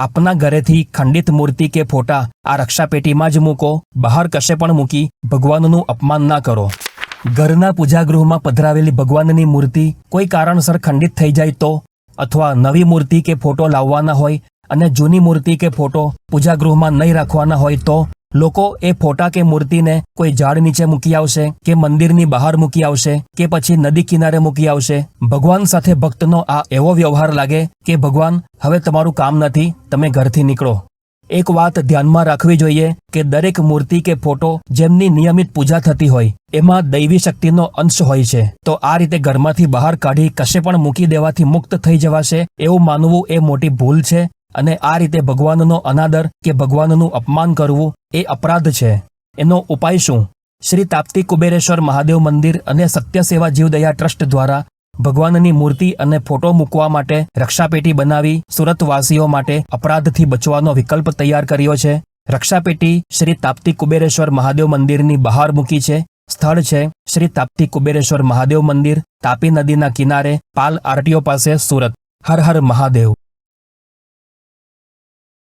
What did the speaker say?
આપના ઘરેથી ખંડિત મૂર્તિ કે ફોટા આ રક્ષાપેટીમાં જ મૂકો, બહાર કશે પણ મૂકી ભગવાનનું અપમાન ના કરો. ઘરના પૂજાગૃહમાં પધરાવેલી ભગવાનની મૂર્તિ કોઈ કારણસર ખંડિત થઈ જાય તો, અથવા નવી મૂર્તિ કે ફોટો લાવવાના હોય અને જૂની મૂર્તિ કે ફોટો પૂજાગૃહમાં નહીં રાખવાના હોય તો લોકો એ ફોટા કે મૂર્તિને કોઈ ઝાડ નીચે મૂકી આવશે, કે મંદિરની બહાર મૂકી આવશે, કે પછી નદી કિનારે મૂકી આવશે. ભગવાન સાથે ભક્તનો આ એવો વ્યવહાર લાગે કે, ભગવાન, હવે તમારું કામ નથી, તમે ઘરથી નીકળો. એક વાત ધ્યાનમાં રાખવી જોઈએ કે દરેક મૂર્તિ કે ફોટો જેમની નિયમિત પૂજા થતી હોય, એમાં દૈવી શક્તિનો અંશ હોય છે. તો આ રીતે ઘરમાંથી બહાર કાઢી કશે પણ મૂકી દેવાથી મુક્ત થઈ જવાશે, એવું માનવું એ મોટી ભૂલ છે. અને આ રીતે ભગવાનનો અનાદર કે ભગવાનનું અપમાન કરવું એ અપરાધ છે. એનો ઉપાય શું? શ્રી તાપ્તી કુબેરેશ્વર મહાદેવ મંદિર અને સત્ય સેવા જીવદયા ટ્રસ્ટ દ્વારા ભગવાનની મૂર્તિ અને ફોટો મૂકવા માટે રક્ષાપેટી બનાવી સુરતવાસીઓ માટે અપરાધથી બચવાનો વિકલ્પ તૈયાર કર્યો છે. રક્ષાપેટી શ્રી તાપ્તી કુબેરેશ્વર મહાદેવ મંદિરની બહાર મૂકી છે. સ્થળ છે શ્રી તાપ્તી કુબેરેશ્વર મહાદેવ મંદિર, તાપી નદીના કિનારે, પાલ આરટીઓ પાસે, સુરત. હર હર મહાદેવ.